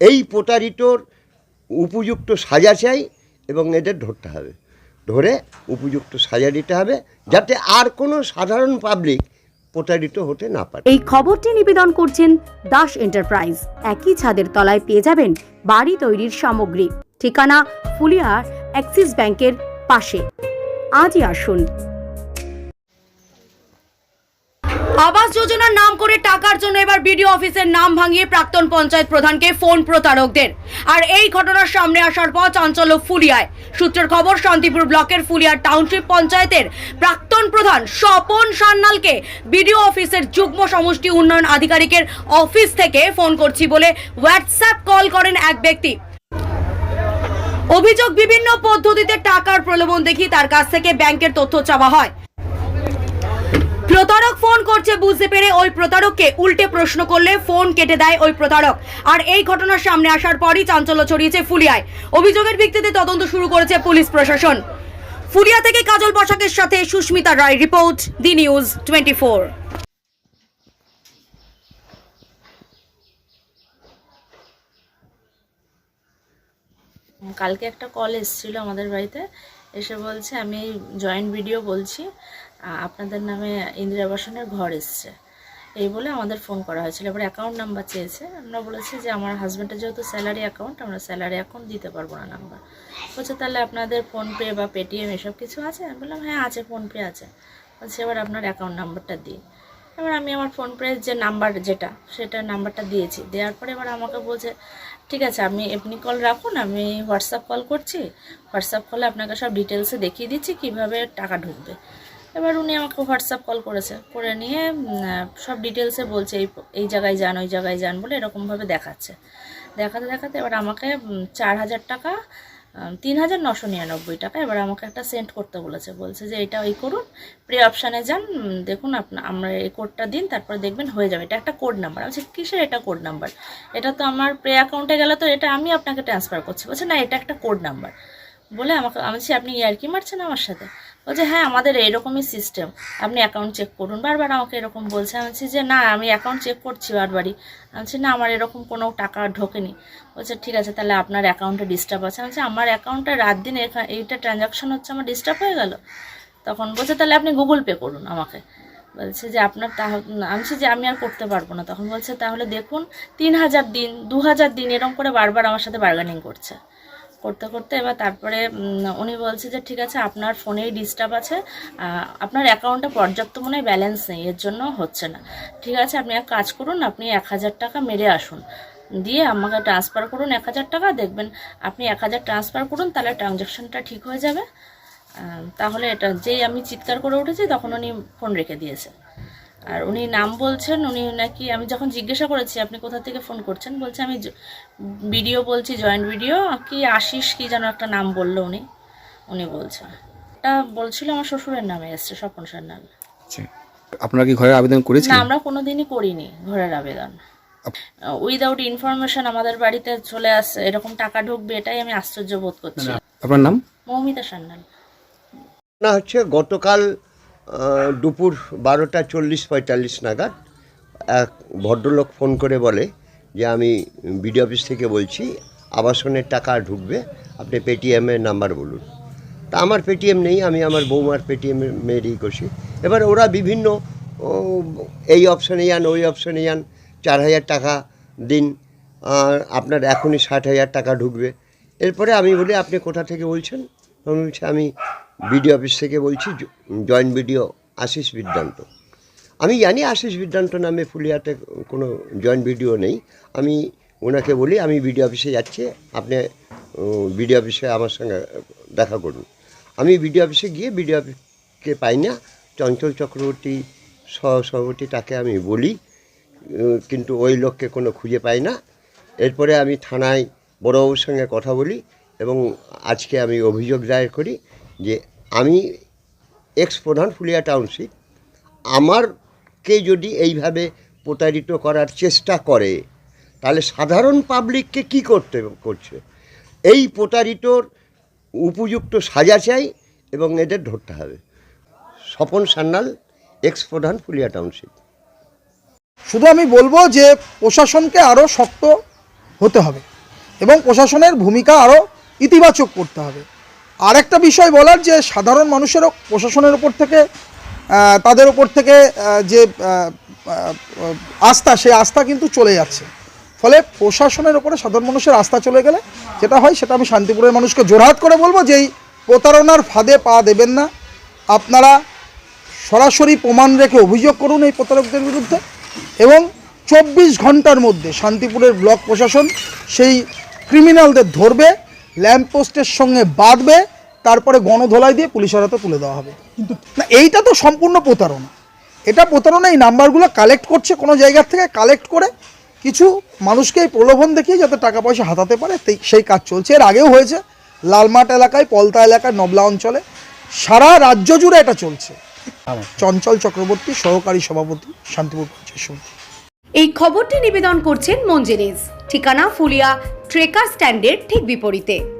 এই প্রতারিতর উপযুক্ত সাজা চাই এবং এদের ধরতে হবে। ধরে উপযুক্ত সাজা দিতে হবে যাতে আর কোনো সাধারণ পাবলিক প্রতারিত হতে না পারে। এই খবরটি নিবেদন করছেন দাস এন্টারপ্রাইজ। একই ছাদের তলায় পেয়ে যাবেন বাড়ি তৈরির সামগ্রী। ঠিকানা ফুলিয়ার অ্যাক্সিস ব্যাংকের পাশে। আজই আসুন। আবাস যোজনার নাম করে টাকার জন্য এবার বিডিও অফিসের নাম ভাঙিয়ে প্রাক্তন পঞ্চায়েত প্রধানকে ফোন প্রতারকদের। আর এই ঘটনার সামনে আসার পর চাঞ্চল্য ফুলিয়ায়। সূত্রের খবর, শান্তিপুর ব্লকের ফুলিয়ার টাউনশিপ পঞ্চায়েতের প্রাক্তন প্রধান স্বপন সান্যালকে বিডিও অফিসের যুগ্ম সমষ্টি উন্নয়ন আধিকারিকের অফিস থেকে ফোন করছি বলে হোয়াটসঅ্যাপ কল করেন এক ব্যক্তি। অভিযোগ বিভিন্ন পদ্ধতিতে টাকার প্রলোভন দেখি তার কাছ থেকে ব্যাংকের তথ্য চাওয়া হয়। প্রতারক ফোন করছে বুঝতে পেরে ওই প্রতারককে উল্টে প্রশ্ন করলে ফোন কেটে দেয় ওই প্রতারক। আর এই ঘটনার সামনে আসার পরই চাঞ্চল্য ছড়িয়েছে ফুলিয়ায়। অভিযোগের ভিত্তিতে তদন্ত শুরু করেছে পুলিশ প্রশাসন। ফুলিয়া থেকে কাজল বসাকের সাথে Susmita Roy report, the news twenty কালকে একটা কল এসেছিল আমাদের বাড়িতে। এসে বলছে, আমি জয়েন্ট ভিডিও বলছি আপনাদের নামে ইন্দিরা আবাসনের ঘর এসছে। এই বলে আমাদের ফোন করা হয়েছিল। এবার অ্যাকাউন্ট নাম্বার চেয়েছে। আমরা বলেছি যে, আমার হাজব্যান্ডের যেহেতু স্যালারি অ্যাকাউন্ট আমরা স্যালারি অ্যাকাউন্ট দিতে পারব না নাম্বার বলছে, তাহলে আপনাদের ফোনপে বা পেটিএম এসব কিছু আছে? আমি বললাম হ্যাঁ আছে ফোনপে আছে। বলছে, এবার আপনার অ্যাকাউন্ট নাম্বারটা দিন। এবার আমি আমার ফোনপে যে নাম্বার যেটা, সেটা নাম্বারটা দিয়েছি। দেওয়ার পরে এবার আমাকে বলছে, ঠিক আছে আপনি এমনি কল রাখুন, আমি হোয়াটসঅ্যাপ কল করছি। হোয়াটসঅ্যাপ কলে আপনাকে সব ডিটেলসে দেখিয়ে দিচ্ছি কীভাবে টাকা ঢুকবে। এবার উনি আমাকে হোয়াটসঅ্যাপ কল করেছে। করে নিয়ে সব ডিটেলসে বলছে, এই এই জায়গায় যান, ওই জায়গায় যান, বলে এরকমভাবে দেখাচ্ছে। দেখাতে দেখাতে এবার আমাকে চার হাজার টাকা তিন হাজার নশো নিরানব্বই টাকা। এবার আমাকে একটা সেন্ড করতে বলেছে। বলছে যে, এটা ওই করুন। প্রে অপশানে যান। দেখুন আপনার আমরা এই কোডটা দিন, তারপরে দেখবেন হয়ে যাবে। এটা একটা কোড নাম্বার আমি কিসের এটা কোড নাম্বার এটা তো আমার প্রে অ্যাকাউন্টে গেলে তো এটা আমি আপনাকে ট্রান্সফার করছি। বলছে, না, এটা একটা কোড নাম্বার বলে আমাকে, আমি বলছি, আপনি ইয়ারকি মারছেন আমার সাথে? বলছে হ্যাঁ আমাদের এরকমই সিস্টেম আপনি অ্যাকাউন্ট চেক করুন। বারবার আমাকে এরকম বলছে। আমি বলছি যে, না, আমি অ্যাকাউন্ট চেক করছি বারবারই। আমি বলছি, না, আমার এরকম কোনো টাকা ঢোকেনি। বলছে ঠিক আছে, তাহলে আপনার অ্যাকাউন্টে ডিস্টার্ব আছে। আমি বলছি, আমার অ্যাকাউন্টে রাত দিন এইটা ট্রানজাকশন হচ্ছে, আমার ডিস্টার্ব হয়ে গেল? তখন বলছে, তাহলে আপনি গুগল পে করুন আমাকে। বলছে যে, আপনার তা আমি যে, আমি আর করতে পারব না। তখন বলছে, তাহলে দেখুন, তিন হাজার দিন, দু হাজার দিন এরকম করে বারবার আমার সাথে বার্গেনিং করছে। করতে করতে এবার তারপরে উনি বলছে যে, ঠিক আছে, আপনার ফোনেই ডিস্টার্ব আছে। আপনার অ্যাকাউন্টে পর্যাপ্ত মনে ব্যালেন্স নেই, এর জন্য হচ্ছে না। ঠিক আছে, আপনি এক কাজ করুন, আপনি এক হাজার টাকা মেরে আসুন। দিয়ে আমাকে ট্রান্সফার করুন এক হাজার টাকা, দেখবেন আপনি এক হাজার ট্রান্সফার করুন, তাহলে ট্রানজ্যাকশনটা ঠিক হয়ে যাবে। তাহলে এটা, যেই আমি চিৎকার করে উঠেছি, তখন উনি ফোন রেখে দিয়েছে। আর উনি নাম বলছেন উনি নাকি আমি যখন জিজ্ঞাসা করেছি আপনি কোথা থেকে ফোন করছেন? বলছে আমি ভিডিও বলছি জয়েন্ট ভিডিও কি আশিস কি যেন একটা নাম বলল উনি। উনি বলছেন। এটা বলছিল আমার শ্বশুরের নামে এসছে স্বপন সান্যাল। আপনারা কি ঘরের আবেদন করেছেন না আমরা কোনোদিনই করিনি ঘরের আবেদন। উইদাউট ইনফরমেশন আমাদের বাড়িতে চলে আসে এরকম টাকা ঢুকবে এটাই আমি আশ্চর্য বোধ করছি। আপনার নাম? মৌমিতা সান্যাল। না হচ্ছে গতকাল দুপুর বারোটা চল্লিশ পঁয়তাল্লিশ নাগাদ এক ভদ্রলোক ফোন করে বলে যে আমি বিডি অফিস থেকে বলছি, আবাসনের টাকা ঢুকবে, আপনি পেটিএমের নাম্বার বলুন। তা আমার পেটিএম নেই, আমি আমার বৌমার পেটিএম মেয়েরই করছি এবার ওরা বিভিন্ন এই অপশানে যান, ওই অপশানে যান, চার হাজার টাকা দিন আপনার এখনই ষাট হাজার টাকা ঢুকবে। এরপরে আমি বলি, আপনি কোথা থেকে বলছেন? আমি আমি বিডিও অফিস থেকে বলছি জয়েন্ট বিডিও আশিস বিদ্যান্ত। আমি জানি আশিস বিদ্যান্ত নামে ফুলিয়াতে কোনো জয়েন্ট ভিডিও নেই। আমি ওনাকে বলি, আমি বিডিও অফিসে যাচ্ছি, আপনি বিডিও অফিসে আমার সঙ্গে দেখা করুন। আমি বিডিও অফিসে গিয়ে বিডিও অফিসকে পাই না, চঞ্চল চক্রবর্তী সহসভাপতি তাকে আমি বলি কিন্তু ওই লোককে কোনো খুঁজে পাই না। এরপরে আমি থানায় বড়বাবুর সঙ্গে কথা বলি এবং আজকে আমি অভিযোগ দায়ের করি যে আমি এক্স প্রধান ফুলিয়া টাউনশিপ আমারকে যদি এইভাবে প্রতারিত করার চেষ্টা করে, তাহলে সাধারণ পাবলিককে কি করতে করছে? এই প্রতারিতর উপযুক্ত সাজা চাই এবং এদের ধরতে হবে। স্বপন সান্যাল এক্স প্রধান ফুলিয়া টাউনশিপ শুধু আমি বলব যে প্রশাসনকে আরও শক্ত হতে হবে এবং প্রশাসনের ভূমিকা আরও ইতিবাচক করতে হবে। আরেকটা বিষয় বলার যে সাধারণ মানুষেরও প্রশাসনের ওপর থেকে তাদের ওপর থেকে যে আস্থা, সেই আস্থা কিন্তু চলে যাচ্ছে। ফলে প্রশাসনের ওপরে সাধারণ মানুষের আস্থা চলে গেলে যেটা হয়, সেটা আমি শান্তিপুরের মানুষকে জোরহাত করে বলব যে, এই প্রতারণার ফাঁদে পা দেবেন না। আপনারা সরাসরি প্রমাণ রেখে অভিযোগ করুন এই প্রতারকদের বিরুদ্ধে এবং চব্বিশ ঘণ্টার মধ্যে শান্তিপুরের ব্লক প্রশাসন সেই ক্রিমিনালদের ধরবে। ল্যাম্পপোস্টের সঙ্গে বাঁধবে, তারপরে গণধোলাই দিয়ে পুলিশের হাতে তুলে দেওয়া হবে। কিন্তু না, এইটা তো সম্পূর্ণ প্রতারণা। এটা প্রতারণা এই নাম্বারগুলো কালেক্ট করছে কোনো জায়গার থেকে কালেক্ট করে কিছু মানুষকে এই প্রলোভন দেখিয়ে যাতে টাকা পয়সা হাতাতে পারে সেই কাজ চলছে। এর আগেও হয়েছে, লালমাট এলাকায়, পলতা এলাকায় নবলা অঞ্চলে। সারা রাজ্য জুড়ে এটা চলছে। চঞ্চল চক্রবর্তী, সহকারী সভাপতি, শান্তিপুর এই খবরটি নিবেদন করছেন মঞ্জেরিজ ঠিকানা ফুলিয়া ট্রেকার স্ট্যান্ডের ঠিক বিপরীতে।